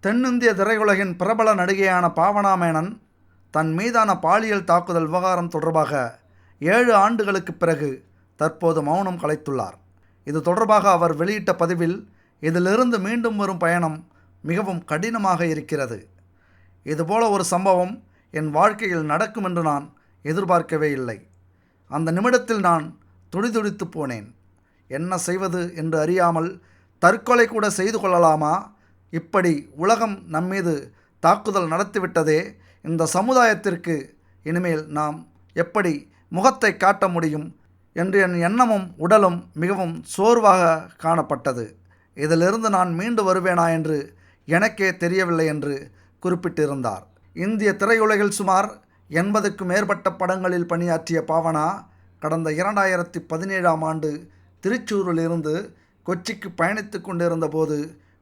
தென்னிந்திய திரையுலகின் பிரபல நடிகையான பாவனா மேனன் தன் மீதான பாலியல் தாக்குதல் விவகாரம் தொடர்பாக ஏழு ஆண்டுகளுக்கு பிறகு தற்போது மௌனம் கலைத்துள்ளார். இது தொடர்பாக அவர் வெளியிட்ட பதிவில் இதிலிருந்து மீண்டும் வரும் பயணம் மிகவும் கடினமாக இருக்கிறது. இதுபோல ஒரு சம்பவம் என் வாழ்க்கையில் நடக்கும் என்று நான் எதிர்பார்க்கவே இல்லை. அந்த நிமிடத்தில் நான் துடிதுடித்து போனேன். என்ன செய்வது என்று அறியாமல் தற்கொலை கூட செய்து கொள்ளலாமா? இப்படி உலகம் நம்மீது தாக்குதல் நடத்திவிட்டதே இந்த சமுதாயத்திற்கு இனிமேல் நாம் எப்படி முகத்தை காட்ட முடியும் என்று என் எண்ணமும் உடலும் மிகவும் சோர்வாக காணப்பட்டது. இதிலிருந்து நான் மீண்டு வருவேனா என்று எனக்கே தெரியவில்லை என்று குறிப்பிட்டிருந்தார். இந்திய திரையுலகில் சுமார் எண்பதுக்கும் மேற்பட்ட படங்களில் பணியாற்றிய பாவனா கடந்த இரண்டாயிரத்தி பதினேழாம் ஆண்டு திருச்சூரிலிருந்து கொச்சிக்கு பயணித்து கொண்டிருந்தபோது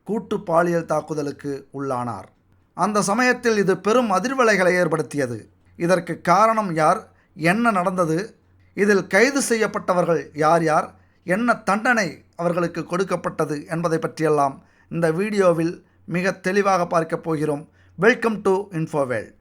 கூட்டு பாலியல் தாக்குதலுக்கு உள்ளானார். அந்த சமயத்தில் இது பெரும் அதிர்வலைகளை ஏற்படுத்தியது. இதற்கு காரணம் யார்? என்ன நடந்தது? இதில் கைது செய்யப்பட்டவர்கள் யார் யார்? என்ன தண்டனை அவர்களுக்கு கொடுக்கப்பட்டது என்பதை பற்றியெல்லாம் இந்த வீடியோவில் மிக தெளிவாக பார்க்கப் போகிறோம். வெல்கம் டு இன்ஃபோவேல்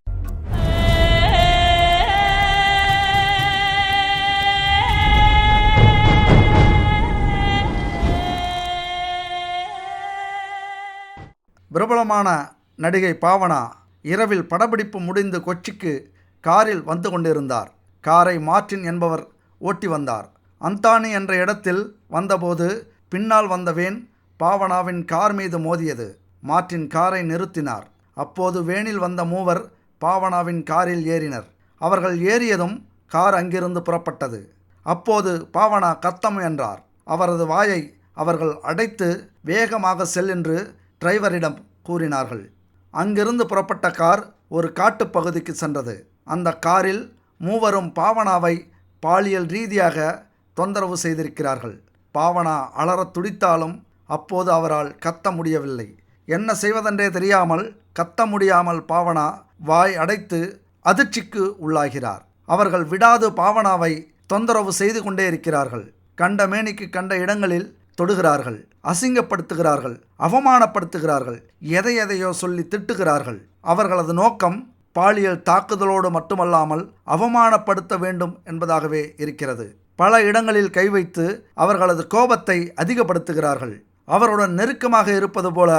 பிரபலமான நடிகை பாவனா இரவில் படப்பிடிப்பு முடிந்து கொச்சிக்கு காரில் வந்து கொண்டிருந்தார். காரை மார்டின் என்பவர் ஓட்டி வந்தார். அந்தானி என்ற இடத்தில் வந்தபோது பின்னால் வந்த வேன் பாவனாவின் கார் மீது மோதியது. மார்டின் காரை நிறுத்தினார். அப்போது வேனில் வந்த மூவர் பாவனாவின் காரில் ஏறினர். அவர்கள் ஏறியதும் கார் அங்கிருந்து புறப்பட்டது. அப்போது பாவனா கத்தம் என்றார். அவரது வாயை அவர்கள் அடைத்து வேகமாக செல் என்று டிரைவரிடம் கூறினார்கள் அங்கிருந்து புறப்பட்ட கார் ஒரு காட்டுப் பகுதிக்கு சென்றது. அந்த காரில் மூவரும் பாவனாவை பாலியல் ரீதியாக தொந்தரவு செய்திருக்கிறார்கள். பாவனா அலறத் துடித்தாலும் அப்போது அவரால் கத்த முடியவில்லை. என்ன செய்வதென்றே தெரியாமல் கத்த முடியாமல் பாவனா வாய் அடைத்து அதிர்ச்சிக்கு உள்ளாகிறார். அவர்கள் விடாது பாவனாவை தொந்தரவு செய்து கொண்டே இருக்கிறார்கள். கண்ட மேனிக்கு கண்ட இடங்களில் தொடுகிறார்கள் அசிங்கப்படுத்துகிறார்கள் அவமானப்படுத்துகிறார்கள் எதை எதையோ சொல்லி திட்டுகிறார்கள். அவர்களது நோக்கம் பாலியல் தாக்குதலோடு மட்டுமல்லாமல் அவமானப்படுத்த வேண்டும் என்பதாகவே இருக்கிறது. பல இடங்களில் கை வைத்து அவர்களது கோபத்தை அதிகப்படுத்துகிறார்கள். அவருடன் நெருக்கமாக இருப்பது போல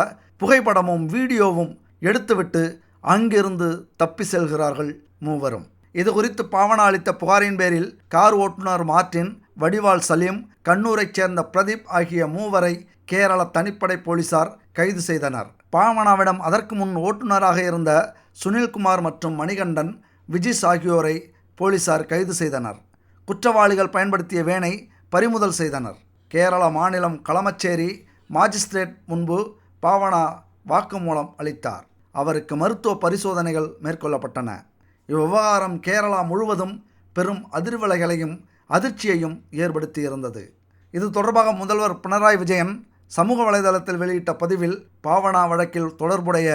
புகைப்படமும் வீடியோவும் எடுத்துவிட்டு அங்கிருந்து தப்பி செல்கிறார்கள் மூவரும். இது குறித்து பாவனா அளித்த புகாரின் பேரில் கார் ஓட்டுநர் மார்டின் வடிவால் சலீம் கண்ணூரைச் சேர்ந்த பிரதீப் ஆகிய மூவரை கேரள தனிப்படை போலீசார் கைது செய்தனர். பாவனாவிடம் அதற்கு முன் ஓட்டுநராக இருந்த சுனில்குமார் மற்றும் மணிகண்டன் விஜிஸ் ஆகியோரை போலீசார் கைது செய்தனர். குற்றவாளிகள் பயன்படுத்திய வேனை பறிமுதல் செய்தனர். கேரள மாநிலம் களமச்சேரி மாஜிஸ்திரேட் முன்பு பாவனா வாக்குமூலம் அளித்தார். அவருக்கு மருத்துவ பரிசோதனைகள் மேற்கொள்ளப்பட்டன. இவ்விவகாரம் கேரளா முழுவதும் பெரும் அதிர்வலைகளையும் அதிர்ச்சியையும் ஏற்படுத்தியிருந்தது. இது தொடர்பாக முதல்வர் பினராயி விஜயன் சமூக வலைதளத்தில் வெளியிட்ட பதிவில் பாவனா வழக்கில் தொடர்புடைய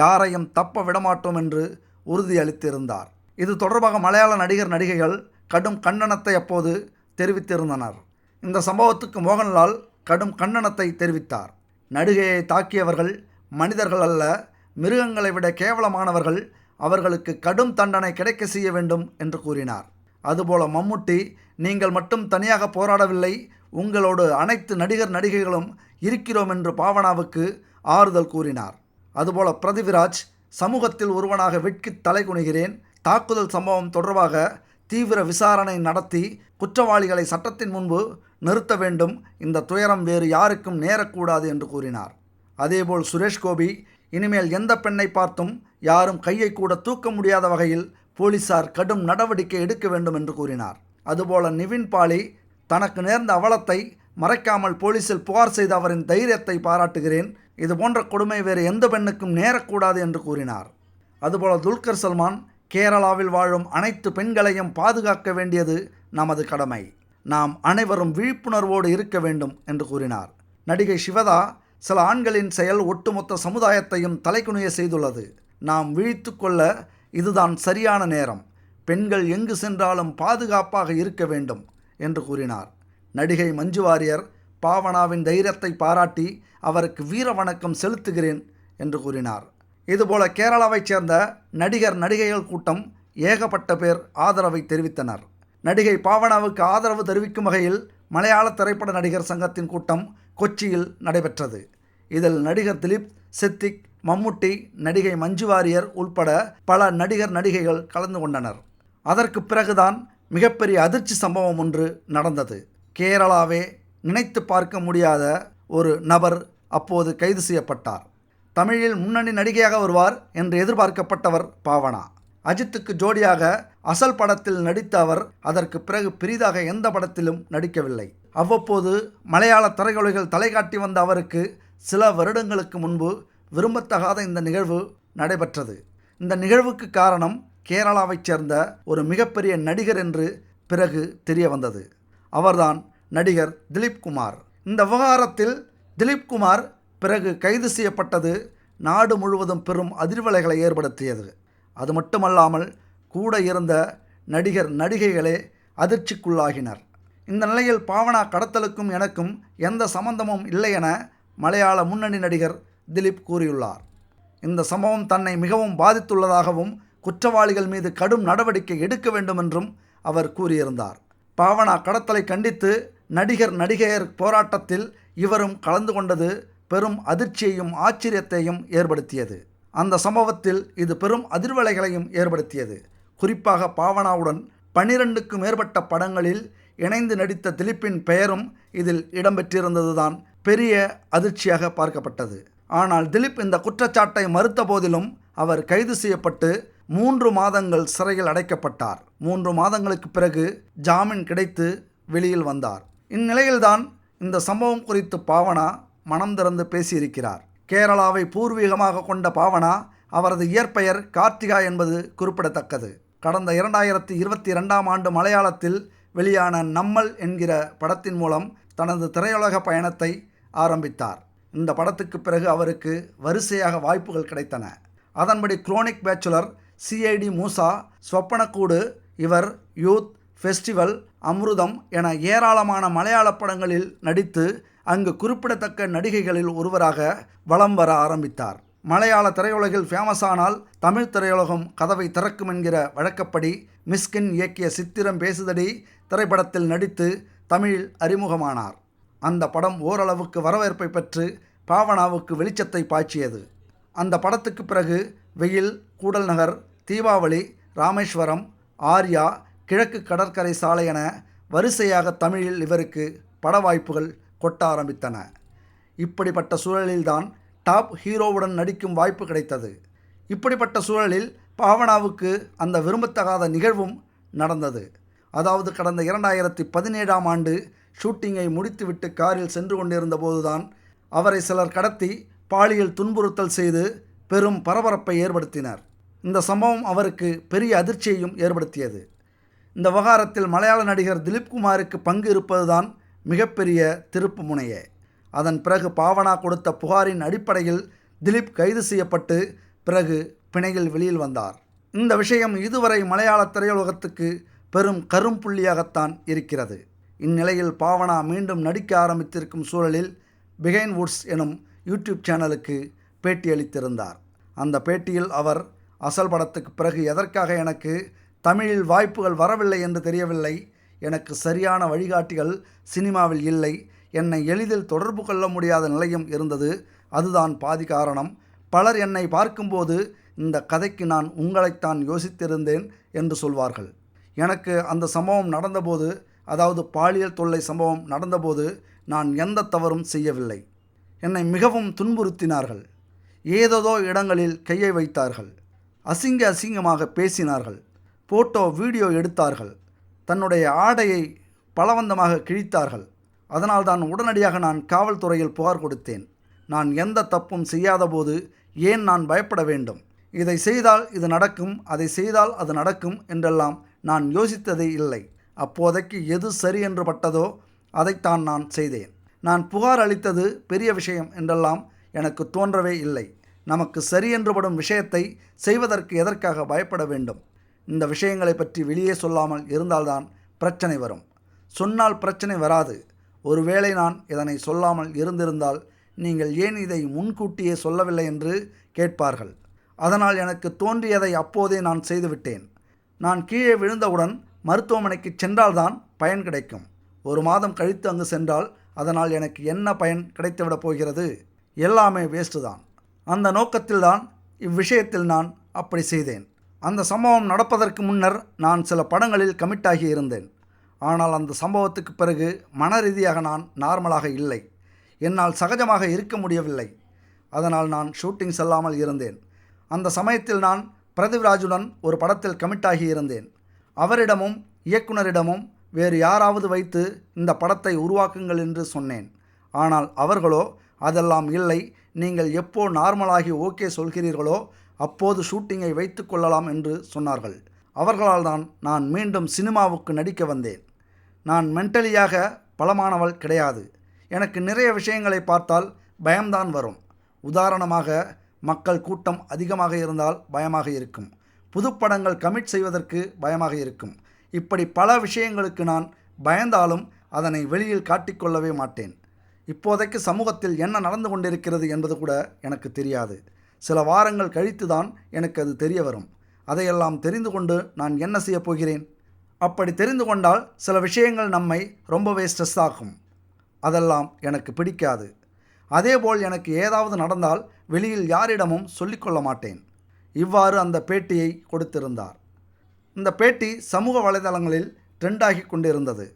யாரையும் தப்ப விடமாட்டோம் என்று உறுதியளித்திருந்தார். இது தொடர்பாக மலையாள நடிகர் நடிகைகள் கடும் கண்டனத்தை அப்போது தெரிவித்திருந்தனர். இந்த சம்பவத்துக்கு மோகன்லால் கடும் கண்டனத்தை தெரிவித்தார். நடிகையை தாக்கியவர்கள் மனிதர்கள் அல்ல மிருகங்களை விட கேவலமானவர்கள் அவர்களுக்கு கடும் தண்டனை கிடைக்க செய்ய வேண்டும் என்று கூறினார். அதுபோல மம்முட்டி நீங்கள் மட்டும் தனியாக போராடவில்லை உங்களோடு அனைத்து நடிகர் நடிகைகளும் இருக்கிறோம் என்று பாவனாவுக்கு ஆறுதல் கூறினார். அதுபோல பிரதிவிராஜ் சமூகத்தில் ஒருவனாக வெட்கி தலை குனிகிறேன் தாக்குதல் சம்பவம் தொடர்பாக தீவிர விசாரணை நடத்தி குற்றவாளிகளை சட்டத்தின் முன்பு நிறுத்த வேண்டும் இந்த துயரம் வேறு யாருக்கும் நேரக்கூடாது என்று கூறினார். அதேபோல் சுரேஷ் கோபி இனிமேல் எந்த பெண்ணை பார்த்தும் யாரும் கையை கூட தூக்க முடியாத வகையில் போலீசார் கடும் நடவடிக்கை எடுக்க வேண்டும் என்று கூறினார். அதுபோல நிவின் பாலி தனக்கு நேர்ந்த அவலத்தை மறைக்காமல் போலீசில் புகார் செய்த அவரின் தைரியத்தை பாராட்டுகிறேன். இது போன்ற கொடுமை வேறு எந்த பெண்ணுக்கும் நேரக்கூடாது என்று கூறினார். அதுபோல துல்கர் சல்மான் கேரளாவில் வாழும் அனைத்து பெண்களையும் பாதுகாக்க வேண்டியது நமது கடமை. நாம் அனைவரும் விழிப்புணர்வோடு இருக்க வேண்டும் என்று கூறினார். நடிகை சிவதா சில ஆண்களின் செயல் ஒட்டுமொத்த சமுதாயத்தையும் தலைக்குனிய செய்துள்ளது. நாம் விழித்து கொள்ள இதுதான் சரியான நேரம். பெண்கள் எங்கு சென்றாலும் பாதுகாப்பாக இருக்க வேண்டும் என்று கூறினார். நடிகை மஞ்சு வாரியர் பாவனாவின் தைரியத்தை பாராட்டி அவருக்கு வீர வணக்கம் செலுத்துகிறேன் என்று கூறினார். இதுபோல கேரளாவைச் சேர்ந்த நடிகர் நடிகைகள் கூட்டம் ஏகப்பட்ட பேர் ஆதரவை தெரிவித்தனர். நடிகை பாவனாவுக்கு ஆதரவு தெரிவிக்கும் வகையில் மலையாள திரைப்பட நடிகர் சங்கத்தின் கூட்டம் கொச்சியில் நடைபெற்றது. இதில் நடிகர் திலீப் சித்திக் மம்முட்டி நடிகை மஞ்சு வாரியர் உள்பட பல நடிகர் நடிகைகள் கலந்து கொண்டனர். அதற்கு பிறகுதான் மிகப்பெரிய அதிர்ச்சி சம்பவம் ஒன்று நடந்தது. கேரளாவே நினைத்து பார்க்க முடியாத ஒரு நபர் அப்போது கைது செய்யப்பட்டார். தமிழில் முன்னணி நடிகையாக வருவார் என்று எதிர்பார்க்கப்பட்டவர் பாவனா. அஜித்துக்கு ஜோடியாக அசல் படத்தில் நடித்த அவர் அதற்கு பிறகு பெரிதாக எந்த படத்திலும் நடிக்கவில்லை. அவ்வப்போது மலையாள திரைக்கொலைகள் தலைகாட்டி வந்த அவருக்கு சில வருடங்களுக்கு முன்பு விரும்பத்தகாத இந்த நிகழ்வு நடைபெற்றது. இந்த நிகழ்வுக்கு காரணம் கேரளாவைச் சேர்ந்த ஒரு மிகப்பெரிய நடிகர் என்று பிறகு தெரிய வந்தது. அவர்தான் நடிகர் திலீப் குமார். இந்த விவகாரத்தில் திலீப் குமார் பிறகு கைது செய்யப்பட்டது நாடு முழுவதும் பெரும் அதிர்வலைகளை ஏற்படுத்தியது. அது மட்டுமல்லாமல் கூட இருந்த நடிகர் நடிகைகளே அதிர்ச்சிக்குள்ளாகினர். இந்த நிலையில் பாவனா கடத்தலுக்கும் எனக்கும் எந்த சம்பந்தமும் இல்லை என மலையாள முன்னணி நடிகர் திலீப் கூறியுள்ளார். இந்த சம்பவம் தன்னை மிகவும் பாதித்துள்ளதாகவும் குற்றவாளிகள் மீது கடும் நடவடிக்கை எடுக்க வேண்டும் என்றும் அவர் கூறியிருந்தார். பாவனா கடத்தலை கண்டித்து நடிகர் நடிகையர் போராட்டத்தில் இவரும் கலந்து கொண்டது பெரும் அதிர்ச்சியையும் ஆச்சரியத்தையும் ஏற்படுத்தியது. அந்த சம்பவத்தில் இது பெரும் அதிர்வலைகளையும் ஏற்படுத்தியது. குறிப்பாக பாவனாவுடன் பனிரெண்டுக்கும் மேற்பட்ட படங்களில் இணைந்து நடித்த திலீப்பின் பெயரும் இதில் இடம்பெற்றிருந்ததுதான் பெரிய அதிர்ச்சியாக பார்க்கப்பட்டது. ஆனால் திலீப் இந்த குற்றச்சாட்டை மறுத்த போதிலும் அவர் கைது செய்யப்பட்டு மூன்று மாதங்கள் சிறையில் அடைக்கப்பட்டார். மூன்று மாதங்களுக்கு பிறகு ஜாமீன் கிடைத்து வெளியில் வந்தார். இந்நிலையில்தான் இந்த சம்பவம் குறித்து பாவனா மனம் திறந்து பேசியிருக்கிறார். கேரளாவை பூர்வீகமாக கொண்ட பாவனா அவரது இயற்பெயர் கார்த்திகா என்பது குறிப்பிடத்தக்கது. கடந்த இரண்டாயிரத்தி இருபத்தி ரெண்டாம் ஆண்டு மலையாளத்தில் வெளியான நம்மல் என்கிற படத்தின் மூலம் தனது திரையுலக பயணத்தை ஆரம்பித்தார். இந்த படத்துக்கு பிறகு அவருக்கு வரிசையாக வாய்ப்புகள் கிடைத்தன. அதன்படி chronic bachelor CID Moosa Swapnakoodu இவர் யூத் ஃபெஸ்டிவல் அம்ருதம் என ஏராளமான மலையாள படங்களில் நடித்து அங்கு குறிப்பிடத்தக்க நடிகைகளில் ஒருவராக வலம் வர ஆரம்பித்தார். மலையாள திரையுலகில் ஃபேமஸ் ஆனால் தமிழ் திரையுலகம் கதவை திறக்கும் என்கிற வழக்கப்படி மிஸ்கின் இயக்கிய சித்திரம் பேசுதடி திரைப்படத்தில் நடித்து தமிழில் அறிமுகமானார். அந்த படம் ஓரளவுக்கு வரவேற்பை பெற்று பாவனாவுக்கு வெளிச்சத்தை பாய்ச்சியது. அந்த படத்துக்கு பிறகு வெயில் கூடல் நகர் தீபாவளி ராமேஸ்வரம் ஆர்யா கிழக்கு கடற்கரை சாலை என வரிசையாக தமிழில் இவருக்கு பட வாய்ப்புகள் கொட்ட ஆரம்பித்தன. இப்படிப்பட்ட சூழலில்தான் டாப் ஹீரோவுடன் நடிக்கும் வாய்ப்பு கிடைத்தது. இப்படிப்பட்ட சூழலில் பாவனாவுக்கு அந்த விரும்பத்தகாத நிகழ்வும் நடந்தது. அதாவது கடந்த இரண்டாயிரத்தி பதினேழாம் ஆண்டு ஷூட்டிங்கை முடித்துவிட்டு காரில் சென்று கொண்டிருந்த போதுதான் அவரை சிலர் கடத்தி பாலியல் துன்புறுத்தல் செய்து பெரும் பரபரப்பை ஏற்படுத்தினர். இந்த சம்பவம் அவருக்கு பெரிய அதிர்ச்சியையும் ஏற்படுத்தியது. இந்த விவகாரத்தில் மலையாள நடிகர் திலீப்குமாருக்கு பங்கு இருப்பதுதான் மிகப்பெரிய திருப்பு முனையே. அதன் பிறகு பாவனா கொடுத்த புகாரின் அடிப்படையில் திலீப் கைது செய்யப்பட்டு பிறகு பிணையில் வெளியில் வந்தார். இந்த விஷயம் இதுவரை மலையாள திரையுலகத்துக்கு பெரும் கரும்புள்ளியாகத்தான் இருக்கிறது. இந்நிலையில் பாவனா மீண்டும் நடிக்க ஆரம்பித்திருக்கும் சூழலில் பிகைன் வுட்ஸ் எனும் யூடியூப் சேனலுக்கு பேட்டியளித்திருந்தார் அந்த பேட்டியில் அவர் அசல் படத்துக்கு பிறகு எதற்காக எனக்கு தமிழில் வாய்ப்புகள் வரவில்லை என்று தெரியவில்லை. எனக்கு சரியான வழிகாட்டிகள் சினிமாவில் இல்லை. என்னை எளிதில் தொடர்பு கொள்ள முடியாத நிலையும் இருந்தது. அதுதான் பாதி காரணம். பலர் என்னை பார்க்கும்போது இந்த கதைக்கு நான் உங்களைத்தான் யோசித்திருந்தேன் என்று சொல்வார்கள். எனக்கு அந்த சம்பவம் நடந்தபோது அதாவது பாலியல் தொல்லை சம்பவம் நடந்தபோது நான் எந்த தவறும் செய்யவில்லை. என்னை மிகவும் துன்புறுத்தினார்கள். ஏதேதோ இடங்களில் கையை வைத்தார்கள். அசிங்க அசிங்கமாக பேசினார்கள். போட்டோ வீடியோ எடுத்தார்கள். தன்னுடைய ஆடையை பலவந்தமாக கிழித்தார்கள். அதனால்தான் உடனடியாக நான் காவல்துறையில் புகார் கொடுத்தேன். நான் எந்த தப்பும் செய்யாதபோது ஏன் நான் பயப்பட வேண்டும்? இதை செய்தால் இது நடக்கும் அதை செய்தால் அது நடக்கும் என்றெல்லாம் நான் யோசித்ததே இல்லை. அப்போதைக்கு எது சரி என்று பட்டதோ அதைத்தான் நான் செய்தேன். நான் புகார் அளித்தது பெரிய விஷயம் என்றெல்லாம் எனக்கு தோன்றவே இல்லை. நமக்கு சரி என்று படும் விஷயத்தை செய்வதற்கு எதற்காக பயப்பட வேண்டும்? இந்த விஷயங்களை பற்றி வெளியே சொல்லாமல் இருந்தால்தான் பிரச்சனை வரும். சொன்னால் பிரச்சனை வராது. ஒருவேளை நான் இதனை சொல்லாமல் இருந்திருந்தால் நீங்கள் ஏன் இதை முன்கூட்டியே சொல்லவில்லை என்று கேட்பார்கள். அதனால் எனக்கு தோன்றியதை அப்போதே நான் செய்துவிட்டேன். நான் கீழே விழுந்தவுடன் மருத்துவமனைக்கு சென்றால்தான் பயன் கிடைக்கும். ஒரு மாதம் கழித்து அங்கு சென்றால் அதனால் எனக்கு என்ன பயன் கிடைத்துவிடப் போகிறது? எல்லாமே வேஸ்ட்டு தான். அந்த நோக்கத்தில்தான் இவ்விஷயத்தில் நான் அப்படி செய்தேன். அந்த சம்பவம் நடப்பதற்கு முன்னர் நான் சில படங்களில் கமிட்டாகி இருந்தேன். ஆனால் அந்த சம்பவத்துக்கு பிறகு மன ரீதியாக நான் நார்மலாக இல்லை. என்னால் சகஜமாக இருக்க முடியவில்லை. அதனால் நான் ஷூட்டிங் செல்லாமல் இருந்தேன். அந்த சமயத்தில் நான் பிரதிவிராஜுடன் ஒரு படத்தில் கமிட்டாகி இருந்தேன். அவரிடமும் இயக்குனரிடமும் வேறு யாராவது வைத்து இந்த படத்தை உருவாக்குங்கள் என்று சொன்னேன். ஆனால் அவர்களோ அதெல்லாம் இல்லை. நீங்கள் எப்போ நார்மலாகி ஓகே சொல்கிறீர்களோ அப்போது ஷூட்டிங்கை வைத்து கொள்ளலாம் என்று சொன்னார்கள். அவர்களால் தான் நான் மீண்டும் சினிமாவுக்கு நடிக்க வந்தேன். நான் மென்டலியாக பலமானவள் கிடையாது. எனக்கு நிறைய விஷயங்களை பார்த்தால் பயம்தான் வரும். உதாரணமாக மக்கள் கூட்டம் அதிகமாக இருந்தால் பயமாக இருக்கும். புதுப்படங்கள் கமிட் செய்வதற்கு பயமாக இருக்கும். இப்படி பல விஷயங்களுக்கு நான் பயந்தாலும் அதனை வெளியில் காட்டிக்கொள்ளவே மாட்டேன். இப்போதைக்கு சமூகத்தில் என்ன நடந்து கொண்டிருக்கிறது என்பது கூட எனக்கு தெரியாது. சில வாரங்கள் கழித்து தான் எனக்கு அது தெரிய வரும். அதையெல்லாம் தெரிந்து கொண்டு நான் என்ன செய்யப் போகிறேன்? அப்படி தெரிந்து கொண்டால் சில விஷயங்கள் நம்மை ரொம்பவே ஸ்ட்ரெஸ் ஆகும் அதெல்லாம் எனக்கு பிடிக்காது. அதேபோல் எனக்கு ஏதாவது நடந்தால் வெளியில் யாரிடமும் சொல்லிக்கொள்ள மாட்டேன். இவ்வாறு அந்த பேட்டியை கொடுத்திருந்தார். இந்த பேட்டி சமூக வலைதளங்களில் ட்ரெண்டாகி கொண்டிருந்தது.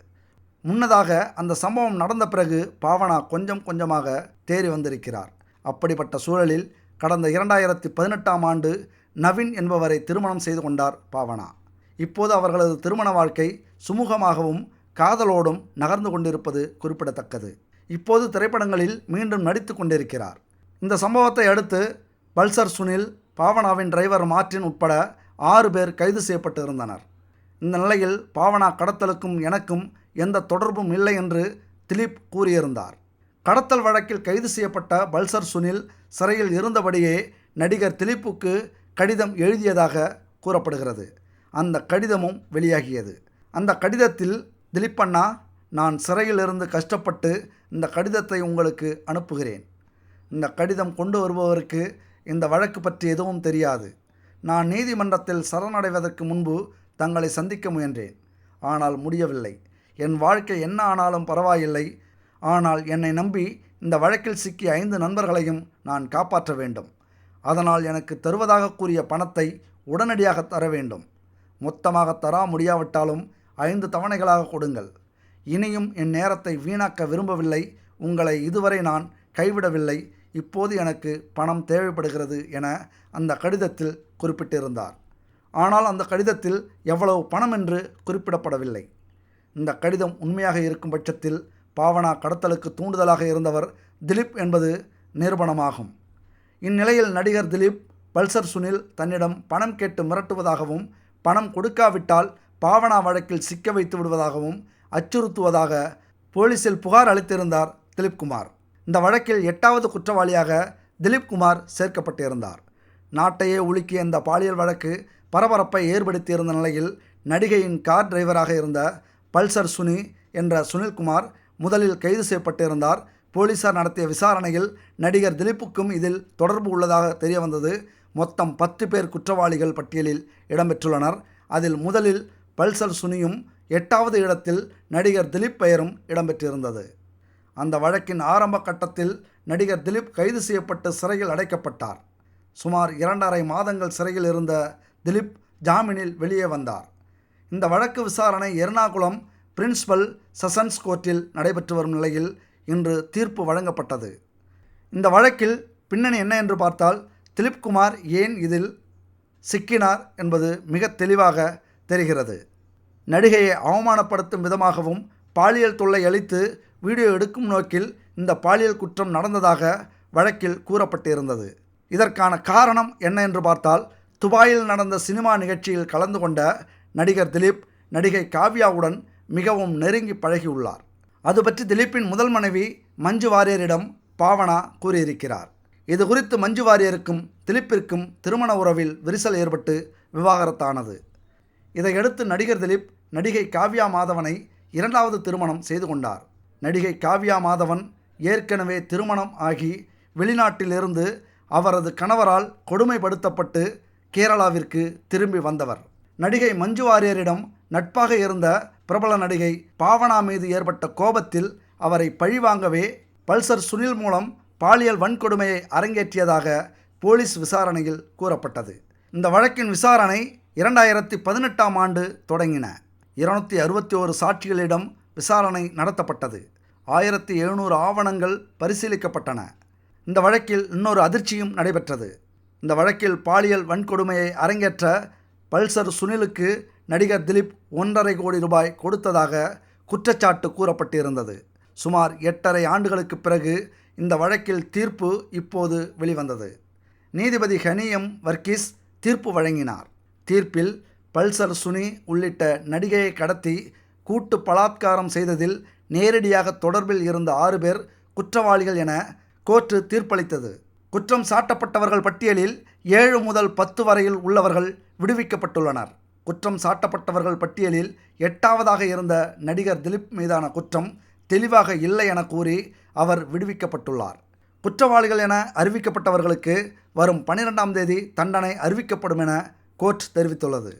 முன்னதாக அந்த சம்பவம் நடந்த பிறகு பாவனா கொஞ்சம் கொஞ்சமாக தேறி வந்திருக்கிறார். அப்படிப்பட்ட சூழலில் கடந்த இரண்டாயிரத்தி பதினெட்டாம் ஆண்டு நவீன் என்பவரை திருமணம் செய்து கொண்டார் பாவனா. இப்போது அவர்களது திருமண வாழ்க்கை சுமூகமாகவும் காதலோடும் நகர்ந்து கொண்டிருப்பது குறிப்பிடத்தக்கது. இப்போது திரைப்படங்களில் மீண்டும் நடித்து கொண்டிருக்கிறார். இந்த சம்பவத்தை அடுத்து பல்சர் சுனில் பாவனாவின் டிரைவர் மார்டின் உட்பட ஆறு பேர் கைது செய்யப்பட்டு இருந்தனர் இந்த நிலையில் பாவனா கடத்தலுக்கும் எனக்கும் எந்த தொடர்பும் இல்லை என்று திலீப் கூறியிருந்தார். கடத்தல் வழக்கில் கைது செய்யப்பட்ட பல்சர் சுனில் சிறையில் இருந்தபடியே நடிகர் திலீப்புக்கு கடிதம் எழுதியதாக கூறப்படுகிறது. அந்த கடிதமும் வெளியாகியது. அந்த கடிதத்தில் திலீப்பண்ணா நான் சிறையிலிருந்து கஷ்டப்பட்டு இந்த கடிதத்தை உங்களுக்கு அனுப்புகிறேன். இந்த கடிதம் கொண்டு வருபவருக்கு இந்த வழக்கு பற்றி எதுவும் தெரியாது. நான் நீதிமன்றத்தில் சரணடைவதற்கு முன்பு தங்களை சந்திக்க முயன்றேன். ஆனால் முடியவில்லை. என் வாழ்க்கை என்ன ஆனாலும் பரவாயில்லை. ஆனால் என்னை நம்பி இந்த வழக்கில் சிக்கிய ஐந்து நண்பர்களையும் நான் காப்பாற்ற வேண்டும். அதனால் எனக்கு தருவதாக கூறிய பணத்தை உடனடியாக தர வேண்டும். மொத்தமாக தரா முடியாவிட்டாலும் ஐந்து தவணைகளாக கொடுங்கள். இனியும் என் நேரத்தை வீணாக்க விரும்பவில்லை. உங்களை இதுவரை நான் கைவிடவில்லை. இப்போது எனக்கு பணம் தேவைப்படுகிறது என அந்த கடிதத்தில் குறிப்பிட்டிருந்தார். ஆனால் அந்த கடிதத்தில் எவ்வளவு பணம் என்று குறிப்பிடப்படவில்லை. இந்த கடிதம் உண்மையாக இருக்கும் பட்சத்தில் பாவனா கடத்தலுக்கு தூண்டுதலாக இருந்தவர் திலீப் என்பது நிரூபணமாகும். இந்நிலையில் நடிகர் திலீப் பல்சர் சுனில் தன்னிடம் பணம் கேட்டு மிரட்டுவதாகவும் பணம் கொடுக்காவிட்டால் பாவனா வழக்கில் சிக்க வைத்து விடுவதாகவும் அச்சுறுத்துவதாக போலீசில் புகார் அளித்திருந்தார் திலீப்குமார் இந்த வழக்கில் எட்டாவது குற்றவாளியாக திலீப்குமார் சேர்க்கப்பட்டிருந்தார். நாட்டையே உலுக்கிய இந்த பாலியல் வழக்கு பரபரப்பை ஏற்படுத்தியிருந்த நிலையில் நடிகையின் கார் டிரைவராக இருந்த பல்சர் சுனி என்ற சுனில்குமார் முதலில் கைது செய்யப்பட்டிருந்தார். போலீசார் நடத்திய விசாரணையில் நடிகர் திலீப்புக்கும் இதில் தொடர்பு உள்ளதாக தெரிய வந்தது மொத்தம் பத்து பேர் குற்றவாளிகள் பட்டியலில் இடம்பெற்றுள்ளனர். அதில் முதலில் பல்சர் சுனியும் எட்டாவது இடத்தில் நடிகர் திலீப் பெயரும் இடம்பெற்றிருந்தது. அந்த வழக்கின் ஆரம்ப கட்டத்தில் நடிகர் திலீப் கைது செய்யப்பட்டு சிறையில் அடைக்கப்பட்டார். சுமார் இரண்டரை மாதங்கள் சிறையில் இருந்த திலீப் ஜாமீனில் வெளியே வந்தார். இந்த வழக்கு விசாரணை எர்ணாகுளம் பிரின்ஸ்பல் செஷன்ஸ் கோர்ட்டில் நடைபெற்று வரும் நிலையில் இன்று தீர்ப்பு வழங்கப்பட்டது. இந்த வழக்கில் பின்னணி என்ன என்று பார்த்தால் திலீப்குமார் ஏன் இதில் சிக்கினார் என்பது மிக தெளிவாக தெரிகிறது. நடிகையை அவமானப்படுத்தும் விதமாகவும் பாலியல் தொல்லை அளித்து வீடியோ எடுக்கும் நோக்கில் இந்த பாலியல் குற்றம் நடந்ததாக வழக்கில் கூறப்பட்டிருந்தது. இதற்கான காரணம் என்ன என்று பார்த்தால் துபாயில் நடந்த சினிமா நிகழ்ச்சியில் கலந்து கொண்ட நடிகர் திலீப் நடிகை காவ்யாவுடன் மிகவும் நெருங்கி பழகியுள்ளார். அது பற்றி திலீப்பின் முதல் மனைவி மஞ்சு வாரியரிடம் பாவனா கூறியிருக்கிறார். இது குறித்து மஞ்சு வாரியருக்கும் திலீப்பிற்கும் திருமண உறவில் விரிசல் ஏற்பட்டு விவாகரத்தானது. இதையடுத்து நடிகர் திலீப் நடிகை காவ்யா மாதவனை இரண்டாவது திருமணம் செய்து கொண்டார். நடிகை காவ்யா மாதவன் ஏற்கனவே திருமணம் ஆகி வெளிநாட்டிலிருந்து அவரது கணவரால் கொடுமைப்படுத்தப்பட்டு கேரளாவிற்கு திரும்பி வந்தவர். நடிகை மஞ்சு வாரியரிடம் நட்பாக இருந்த பிரபல நடிகை பாவனா மீது ஏற்பட்ட கோபத்தில் அவரை பழிவாங்கவே பல்சர் சுனில் மூலம் பாலியல் வன்கொடுமையை அரங்கேற்றியதாக போலீஸ் விசாரணையில் கூறப்பட்டது. இந்த வழக்கின் விசாரணை இரண்டாயிரத்தி பதினெட்டாம் ஆண்டு தொடங்கின. இருநூத்தி அறுபத்தி ஓரு சாட்சிகளிடம் விசாரணை நடத்தப்பட்டது. ஆயிரத்தி எழுநூறு ஆவணங்கள் பரிசீலிக்கப்பட்டன. இந்த வழக்கில் இன்னொரு அதிர்ச்சியும் நடைபெற்றது. இந்த வழக்கில் பாலியல் வன்கொடுமையை அரங்கேற்ற பல்சர் சுனிலுக்கு நடிகர் திலீப் ஒன்றரை கோடி ரூபாய் கொடுத்ததாக குற்றச்சாட்டு கூறப்பட்டிருந்தது. சுமார் எட்டரை ஆண்டுகளுக்கு பிறகு இந்த வழக்கில் தீர்ப்பு இப்போது வெளிவந்தது. நீதிபதி ஹனியம் வர்க்கீஸ் தீர்ப்பு வழங்கினார். தீர்ப்பில் பல்சர் சுனி உள்ளிட்ட நடிகையை கடத்தி கூட்டு பலாத்காரம் செய்ததில் நேரடியாக தொடர்பில் இருந்த ஆறு பேர் குற்றவாளிகள் என கோர்ட்டு தீர்ப்பளித்தது. குற்றம் சாட்டப்பட்டவர்கள் பட்டியலில் ஏழு முதல் பத்து வரையில் உள்ளவர்கள் விடுவிக்கப்பட்டுள்ளனர். குற்றம் சாட்டப்பட்டவர்கள் பட்டியலில் எட்டாவதாக இருந்த நடிகர் திலீப் மீதான குற்றம் தெளிவாக இல்லை என கூறி அவர் விடுவிக்கப்பட்டுள்ளார். குற்றவாளிகள் என அறிவிக்கப்பட்டவர்களுக்கு வரும் பனிரெண்டாம் தேதி தண்டனை அறிவிக்கப்படும் என கோர்ட் தெரிவித்துள்ளது.